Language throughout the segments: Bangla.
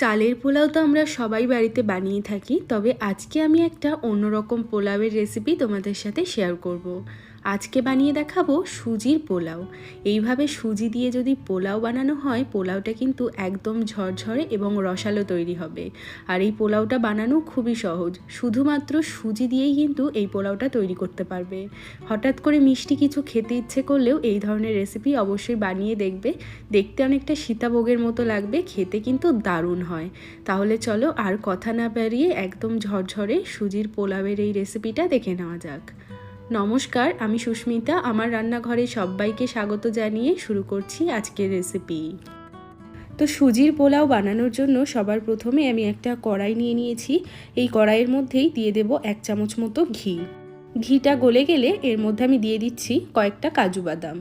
চালের পোলাও তো আমরা সবাই বাড়িতে বানিয়ে থাকি, তবে আজকে আমি একটা অন্যরকম পোলাওয়ের রেসিপি তোমাদের সাথে শেয়ার করব। আজকে বানিয়ে দেখাবো সুজির পোলাও। এইভাবে সুজি দিয়ে যদি পোলাও বানানো হয়, পোলাওটা কিন্তু একদম ঝরঝরে এবং রসালো তৈরি হবে। আর এই পোলাওটা বানানো খুবই সহজ। শুধুমাত্র সুজি দিয়েই কিন্তু এই পোলাওটা তৈরি করতে পারবে। হঠাৎ করে মিষ্টি কিছু খেতে ইচ্ছে করলেও এই ধরনের রেসিপি অবশ্যই বানিয়ে দেখবে। দেখতে অনেকটা সীতাভোগের মতো লাগবে, খেতে কিন্তু দারুণ হয়। তাহলে চলো আর কথা না বেরিয়ে একদম ঝরঝরে সুজির পোলাওয়ের এই রেসিপিটা দেখে নেওয়া যাক। নমস্কার, আমি সুস্মিতা। আমার রান্নাঘরে সবাইকে স্বাগত জানিয়ে শুরু করছি আজকের রেসিপি তো সুজির পোলাও বানানোর জন্য সবার প্রথমে আমি একটা কড়াই নিয়ে নিয়েছি। এই কড়াইয়ের মধ্যেই দিয়ে দেব এক চামচ মতো ঘি। ঘিটা গলে গেলে এর মধ্যে আমি দিয়ে দিচ্ছি কয়েকটা কাজু বাদাম।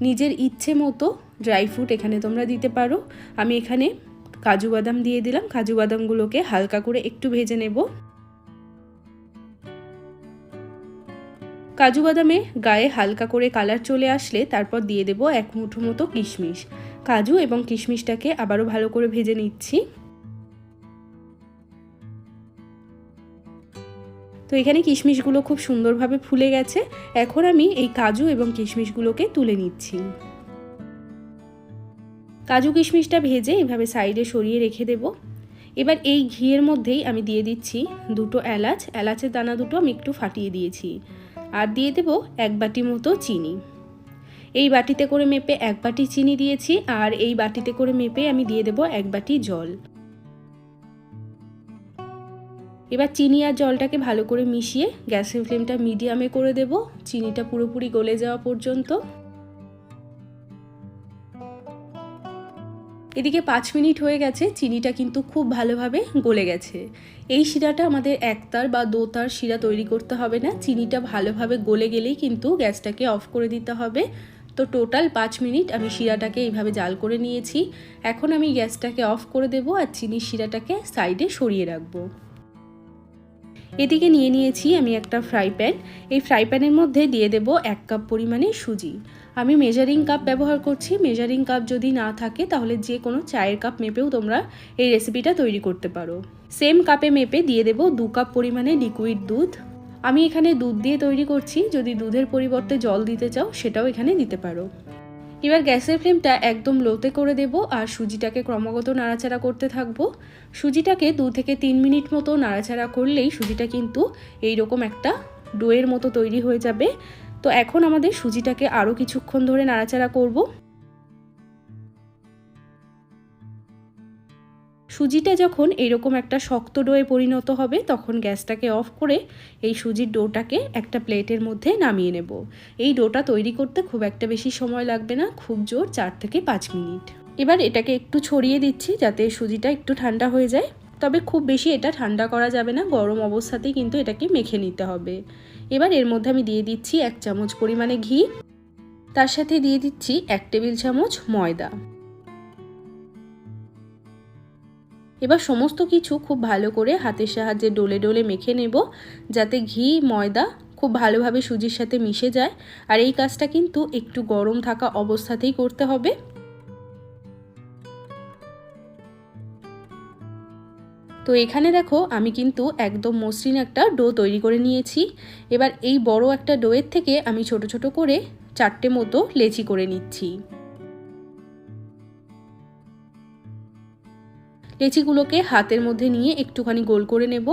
নিজের ইচ্ছে মতো ড্রাই ফ্রুট এখানে তোমরা দিতে পারো। আমি এখানে কাজু বাদাম দিয়ে দিলাম। কাজু বাদামগুলোকে হালকা করে একটু ভেজে নেব। কাজু বাদামে গায়ে হালকা করে কালার চলে আসলে তারপর দিয়ে দেব এক মুঠো মতো কিশমিশ। কাজু এবং কিশমিশটাকে আবারও ভালো করে ভেজে নিচ্ছি। তো এখানে কিশমিশগুলো খুব সুন্দরভাবে ফুলে গেছে। এখন আমি এই কাজু এবং কিশমিশগুলোকে তুলে নিচ্ছি। কাজু কিশমিশটা ভেজে এভাবে সাইডে সরিয়ে রেখে দেব। এবার এই ঘিয়ের মধ্যেই আমি দিয়ে দিচ্ছি দুটো এলাচ। এলাচের দানা দুটো আমি একটু ফাটিয়ে দিয়েছি। আর দিয়ে দেব এক বাটি মতো চিনি। এই বাটিতে করে মেপে এক বাটি চিনি দিয়েছি আর এই বাটিতে করে মেপে আমি দিয়ে দেব এক বাটি জল। এবার চিনি আর জলটাকে ভালো করে মিশিয়ে গ্যাসের ফ্লেমটা মিডিয়ামে করে দেব। চিনিটা পুরোপুরি গলে যাওয়া পর্যন্ত। এদিকে পাঁচ মিনিট হয়ে গেছে, চিনিটা কিন্তু খুব ভালোভাবে গলে গেছে। এই শিরাটা আমাদের একতার বা দোতার শিরা তৈরি করতে হবে না, চিনিটা ভালোভাবে গলে গেলেই কিন্তু গ্যাসটাকে অফ করে দিতে হবে। তো টোটাল পাঁচ মিনিট আমি শিরাটাকে এইভাবে জাল করে নিয়েছি। এখন আমি গ্যাসটাকে অফ করে দেব আর চিনির শিরাটাকে সাইডে সরিয়ে রাখব। এদিকে নিয়ে নিয়েছি আমি একটা ফ্রাই প্যান। এই ফ্রাই প্যানের মধ্যে দিয়ে দেব এক কাপ পরিমাণে সুজি। আমি মেজারিং কাপ ব্যবহার করছি। মেজারিং কাপ যদি না থাকে, তাহলে যে কোনো চায়ের কাপ মেপেও তোমরা এই রেসিপিটা তৈরি করতে পারো। সেম কাপে মেপে দিয়ে দেব দু কাপ পরিমাণে লিকুইড দুধ। আমি এখানে দুধ দিয়ে তৈরি করছি। যদি দুধের পরিবর্তে জল দিতে চাও, সেটাও এখানে দিতে পারো। এবার গ্যাসের ফ্লেমটা একদম লোতে করে দেব আর সুজিটাকে ক্রমাগত নাড়াচাড়া করতে থাকব। সুজিটাকে দু থেকে তিন মিনিট মতো নাড়াচাড়া করলেই সুজিটা কিন্তু এই রকম একটা ডোয়ের মতো তৈরি হয়ে যাবে। তো এখন আমাদের সুজিটাকে আরও কিছুক্ষণ ধরে নাড়াচাড়া করব। সুজিটা যখন এরকম একটা শক্ত ডোয়ে পরিণত হবে, তখন গ্যাসটাকে অফ করে এই সুজির ডোটাকে একটা প্লেটের মধ্যে নামিয়ে নেব। এই ডোটা তৈরি করতে খুব একটা বেশি সময় লাগবে না, খুব জোর চার থেকে পাঁচ মিনিট। এবার এটাকে একটু ছড়িয়ে দিচ্ছি যাতে সুজিটা একটু ঠান্ডা হয়ে যায়। তবে খুব বেশি এটা ঠান্ডা করা যাবে না, গরম অবস্থাতেই কিন্তু এটাকে মেখে নিতে হবে। এবার এর মধ্যে আমি দিয়ে দিচ্ছি এক চামচ পরিমাণে ঘি। তার সাথে দিয়ে দিচ্ছি এক টেবিল চামচ ময়দা। এবার সমস্ত কিছু খুব ভালো করে হাতের সাহায্যে ডলে ডলে মেখে নেব, যাতে ঘি, ময়দা খুব ভালোভাবে সুজির সাথে মিশে যায়। আর এই কাজটা কিন্তু একটু গরম থাকা অবস্থাতেই করতে হবে। তো এখানে দেখো আমি কিন্তু একদম মসৃণ একটা ডো তৈরি করে নিয়েছি। এবার এই বড় একটা ডোয়ের থেকে আমি ছোট ছোট করে চারটে মতো লেচি করে নিচ্ছি। লেচিগুলোকে হাতের মধ্যে নিয়ে একটুখানি গোল করে নেব।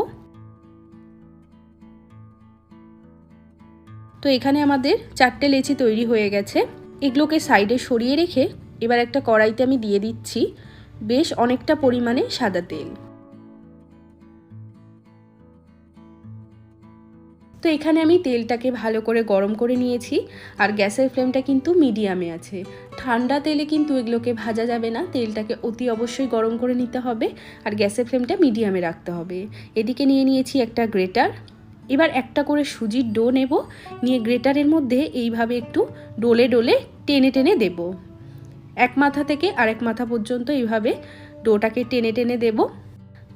তো এখানে আমাদের চারটে লেচি তৈরি হয়ে গেছে। এগুলোকে সাইডে সরিয়ে রেখে এবার একটা কড়াইতে আমি দিয়ে দিচ্ছি বেশ অনেকটা পরিমাণে সাদা তেল। তো এখানে আমি তেলটাকে ভালো করে গরম করে নিয়েছি আর গ্যাসের ফ্লেমটা কিন্তু মিডিয়ামে আছে। ঠান্ডা তেলে কিন্তু এগুলোকে ভাজা যাবে না, তেলটাকে অতি অবশ্যই গরম করে নিতে হবে আর গ্যাসের ফ্লেমটা মিডিয়ামে রাখতে হবে। এদিকে নিয়ে নিয়েছি একটা গ্রেটার। এবার একটা করে সুজির ডো নেব, নিয়ে গ্রেটারের মধ্যে এইভাবে একটু ডোলে ডোলে টেনে টেনে দেব। এক মাথা থেকে আরেক মাথা পর্যন্ত এইভাবে ডোটাকে টেনে টেনে দেবো।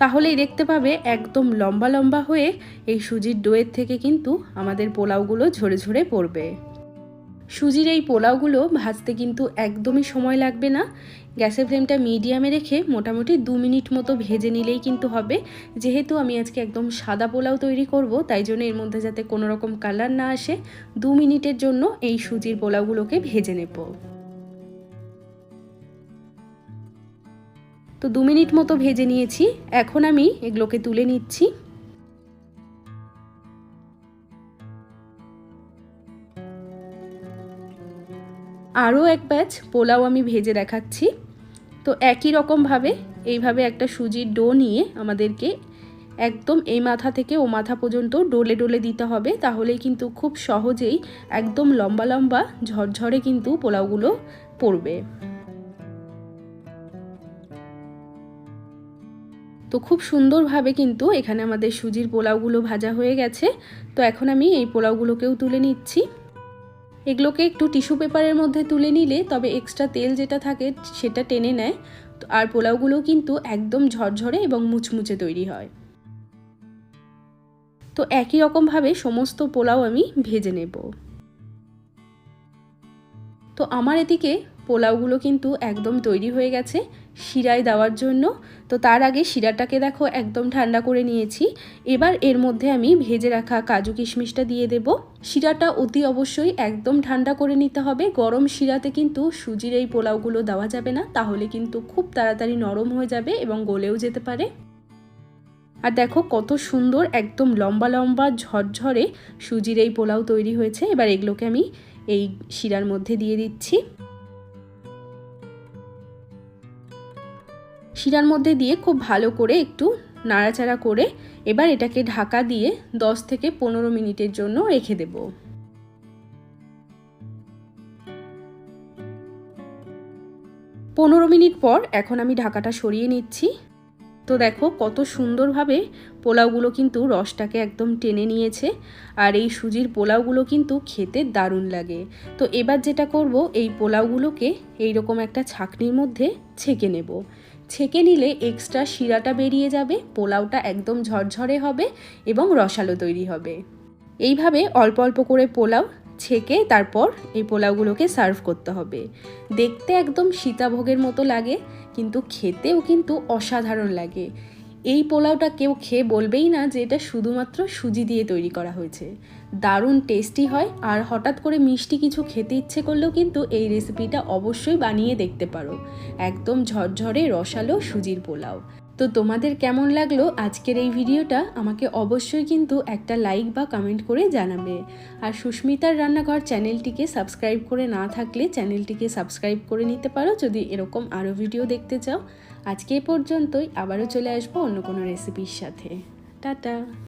তাহলেই দেখতে পাবে একদম লম্বা লম্বা হয়ে এই সুজির ডোয়ের থেকে কিন্তু আমাদের পোলাওগুলো ঝরে ঝরে পড়বে। সুজির এই পোলাওগুলো ভাজতে কিন্তু একদমই সময় লাগবে না। গ্যাসের ফ্লেমটা মিডিয়ামে রেখে মোটামুটি দু মিনিট মতো ভেজে নিলেই কিন্তু হবে। যেহেতু আমি আজকে একদম সাদা পোলাও তৈরি করব, তাই জন্য এর মধ্যে যাতে কোনো রকম কালার না আসে, দু মিনিটের জন্য এই সুজির পোলাওগুলোকে ভেজে নেব। তো দু মিনিট মতো ভেজে নিয়েছি। এখন আমি এগুলোকে তুলে নিচ্ছি। আরও এক ব্যাচ পোলাও আমি ভেজে দেখাচ্ছি। তো একই রকমভাবে এইভাবে একটা সুজির ডো নিয়ে আমাদেরকে একদম এই মাথা থেকে ও মাথা পর্যন্ত ডোলে ডোলে দিতে হবে। তাহলেই কিন্তু খুব সহজেই একদম লম্বা লম্বা ঝরঝরে কিন্তু পোলাওগুলো পড়বে। তো খুব সুন্দরভাবে কিন্তু এখানে আমাদের সুজির পোলাওগুলো ভাজা হয়ে গেছে। তো এখন আমি এই পোলাওগুলোকেও তুলে নিচ্ছি। এগুলোকে একটু টিস্যু পেপারের মধ্যে তুলে নিলে তবে এক্সট্রা তেল যেটা থাকে সেটা টেনে নেয়। আর পোলাওগুলো কিন্তু একদম ঝরঝরে এবং মুচমুচে তৈরি হয়। তো একই রকমভাবে সমস্ত পোলাও আমি ভেজে নেব। আমার এদিকে পোলাওগুলো কিন্তু একদম তৈরি হয়ে গেছে শিরায় দেওয়ার জন্য। তো তার আগে শিরাটাকে দেখো একদম ঠান্ডা করে নিয়েছি। এবার এর মধ্যে আমি ভেজে রাখা কাজু কিশমিশটা দিয়ে দেব। শিরাটা অতি অবশ্যই একদম ঠান্ডা করে নিতে হবে। গরম শিরাতে কিন্তু সুজির এই পোলাওগুলো দেওয়া যাবে না, তাহলে কিন্তু খুব তাড়াতাড়ি নরম হয়ে যাবে এবং গলেও যেতে পারে। আর দেখো কত সুন্দর একদম লম্বা লম্বা ঝরঝরে সুজির এই পোলাও তৈরি হয়েছে। এবার এগুলোকে আমি এই শিরার মধ্যে দিয়ে দিচ্ছি। শিরার মধ্যে দিয়ে খুব ভালো করে একটু নাড়াচাড়া করে এবার এটাকে ঢাকা দিয়ে 10 থেকে পনেরো মিনিটের জন্য রেখে দেব। পনেরো মিনিট পর এখন আমি ঢাকাটা সরিয়ে নিচ্ছি। তো দেখো কত সুন্দরভাবে পোলাওগুলো কিন্তু রসটাকে একদম টেনে নিয়েছে আর এই সুজির পোলাওগুলো কিন্তু খেতে দারুণ লাগে। তো এবার যেটা করব, এই পোলাওগুলোকে এইরকম একটা ছাকনির মধ্যে ছেঁকে নেব। ছেঁকে নিলে এক্সট্রা শিরাটা বেরিয়ে যাবে, পোলাওটা একদম ঝরঝরে হবে এবং রসালো তৈরি হবে। এইভাবে অল্প অল্প করে পোলাও ছেঁকে তারপর এই পোলাওগুলোকে সার্ভ করতে হবে। দেখতে একদম সীতাভোগের মতো লাগে, কিন্তু খেতেও কিন্তু অসাধারণ লাগে। এই পোলাওটা কেউ খেয়ে বলবেই না যে এটা শুধুমাত্র সুজি দিয়ে তৈরি করা হয়েছে। দারুণ টেস্টি হয়, আর হঠাৎ করে মিষ্টি কিছু খেতে ইচ্ছে করলেও কিন্তু এই রেসিপিটা অবশ্যই বানিয়ে দেখতে পারো। একদম ঝরঝরে রসালো সুজির পোলাও। তো তোমাদের কেমন লাগল আজকের এই ভিডিওটা? আমাকে অবশ্যই কিন্তু একটা লাইক বা কমেন্ট করে জানাবে। আর সুস্মিতার রান্নাঘর চ্যানেলটিকে সাবস্ক্রাইব করে না থাকলে চ্যানেলটিকে সাবস্ক্রাইব করে নিতে পারো যদি এরকম আরও ভিডিও দেখতে চাও। আজকে এ পর্যন্তই, আবারও চলে আসব অন্য কোনো রেসিপির সাথে। টাটা।